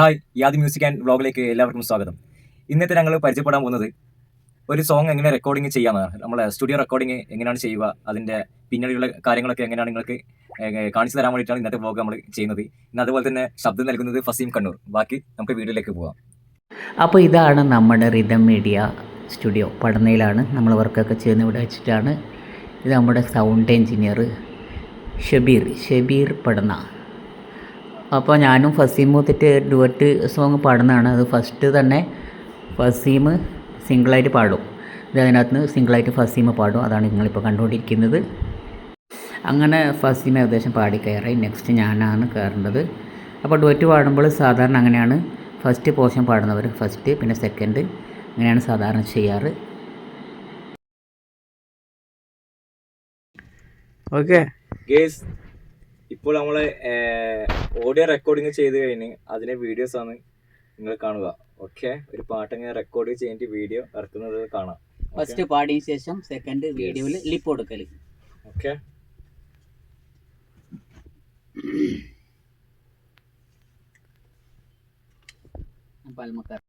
Hi യാദി music and വ്ളോഗിലേക്ക് എല്ലാവർക്കും സ്വാഗതം. ഇന്നത്തെ ഞങ്ങൾ പരിചയപ്പെടാൻ പോകുന്നത് ഒരു സോങ് എങ്ങനെ റെക്കോർഡിങ് ചെയ്യാമെന്നാണ്. നമ്മളെ സ്റ്റുഡിയോ റെക്കോർഡിങ് എങ്ങനെയാണ് ചെയ്യുക അതിന്റെ പിന്നീടുള്ള കാര്യങ്ങളൊക്കെ എങ്ങനെയാണ് നിങ്ങൾക്ക് കാണിച്ചു തരാൻ വേണ്ടിയിട്ടാണ് ഇന്നത്തെ വ്ളോഗ് നമ്മൾ ചെയ്യുന്നത്. ഇന്ന് അതുപോലെ തന്നെ ശബ്ദം നൽകുന്നത് ഫസീം കണ്ണൂർ. ബാക്കി നമുക്ക് വീഡിയോയിലേക്ക് പോകാം. അപ്പോൾ ഇതാണ് നമ്മുടെ റിതം മീഡിയ സ്റ്റുഡിയോ പഠനയിലാണ് നമ്മൾ വർക്കൊക്കെ ചെയ്യുന്ന ഇവിടെ വെച്ചിട്ടാണ് ഇത് നമ്മുടെ സൗണ്ട് എഞ്ചിനീയർ ഷബീർ. ഷബീർ പടന. അപ്പോൾ ഞാനും ഫസീം മൂത്തിട്ട് ഡുവറ്റ് സോങ് പാടുന്നതാണ്. അത് ഫസ്റ്റ് തന്നെ ഫസീം സിംഗിളായിട്ട് പാടും. ഇത് അതിനകത്ത് നിന്ന് സിംഗിളായിട്ട് ഫസീമ പാടും. അതാണ് നിങ്ങളിപ്പോൾ കണ്ടുകൊണ്ടിരിക്കുന്നത്. അങ്ങനെ ഫസീം ഏകദേശം പാടി കയറി നെക്സ്റ്റ് ഞാനാണ് കയറേണ്ടത്. അപ്പോൾ ഡുവറ്റ് പാടുമ്പോൾ സാധാരണ അങ്ങനെയാണ്. ഫസ്റ്റ് പോർഷൻ പാടുന്നവർ ഫസ്റ്റ് പിന്നെ സെക്കൻഡ് അങ്ങനെയാണ് സാധാരണ ചെയ്യാറ്. ഓക്കെ ഗേസ് ഇപ്പോൾ നമ്മൾ ഓഡിയോ റെക്കോർഡിങ് ചെയ്ത് കഴിഞ്ഞ് അതിന്റെ വീഡിയോസ് ആണ് നിങ്ങൾ കാണുക. ഓക്കെ ഒരു പാട്ട് ഇങ്ങനെ റെക്കോർഡ് ചെയ്തിട്ട് വീഡിയോ ഇറക്കുന്നത് കാണാം. ഫസ്റ്റ് പാടിയ ശേഷം സെക്കൻഡ് വീഡിയോയിൽ ലിപ്പ് കൊടുക്കൽ ഓക്കെ പൽമക്കാർ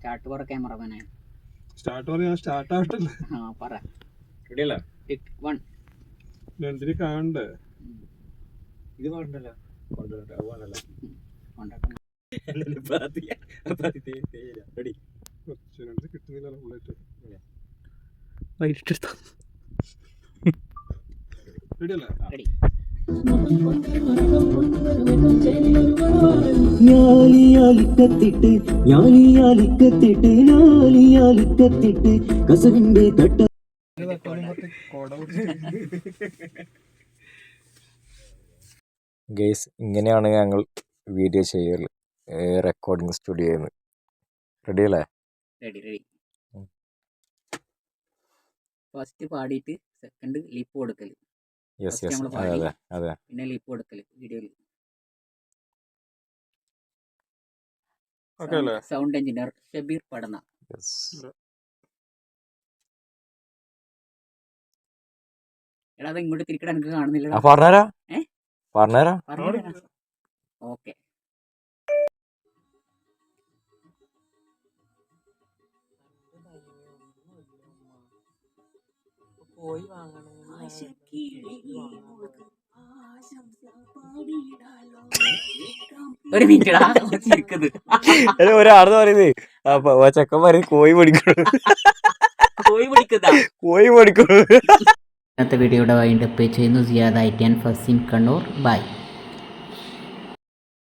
സ്റ്റാർട്ട് പറ ക്യാമറമാനെ സ്റ്റാർട്ട് പറയാ സ്റ്റാർട്ട് ആവട്ടില്ല ആ പറ. റെഡിയല്ല വൺ രണ്ടിന് കാണണ്ടേ? ഇത് പാടണ്ടല്ലോ കൊണ്ടുവരണ്ട അത് പാടണ്ടല്ലോ കൊണ്ടാട്ടം. റെഡി. കുറച്ച് രണ്ട് കിട്ടുന്നില്ല ഫുള്ളായിട്ട് റെഡി. അല്ലേ റെഡി ഞാലിയാലിക്കത്തിട്ട് ഞാലിയാലിക്കത്തിട്ട് ഞാലിയാലിക്കത്തിട്ട് കസവിന്റെ തട്ട. ഗേസ് ഇങ്ങനെയാണ് ഞങ്ങൾ വീഡിയോ ചെയ്യൽ റെക്കോർഡിംഗ് സ്റ്റുഡിയോയിൽ നിന്ന് റെഡി അല്ലേ? റെഡി റെഡി ഫസ്റ്റ് പാടിയിട്ട് സെക്കൻഡ് ലിപ്പ് കൊടുക്കൽ യെസ് യെസ് അതെ അതെ അതെ. പിന്നെ ലിപ്പ് കൊടുക്കൽ വീഡിയോയിൽ സൗണ്ട് എഞ്ചിനീയർ ഷബീർ പടന എടാ അത് ഇങ്ങോട്ട് തിരിക്കടാ എനിക്ക് കാണുന്നില്ല ഓക്കെ. പോയി വാങ്ങണം. ഒരു ചിരിക്കുന്നത് ഒരാളെന്ന് പറയുന്നത് ചെക്കന്മാര് കോഴി പഠിക്കണം കോഴി പിടിക്കുന്നതാ. കോഴി പഠിക്കണം ഇന്നത്തെ വീഡിയോയുടെ വൈൻഡപ്പ് ചെയ്യുന്നു Siyad I T and Faseem Kannur. Bye.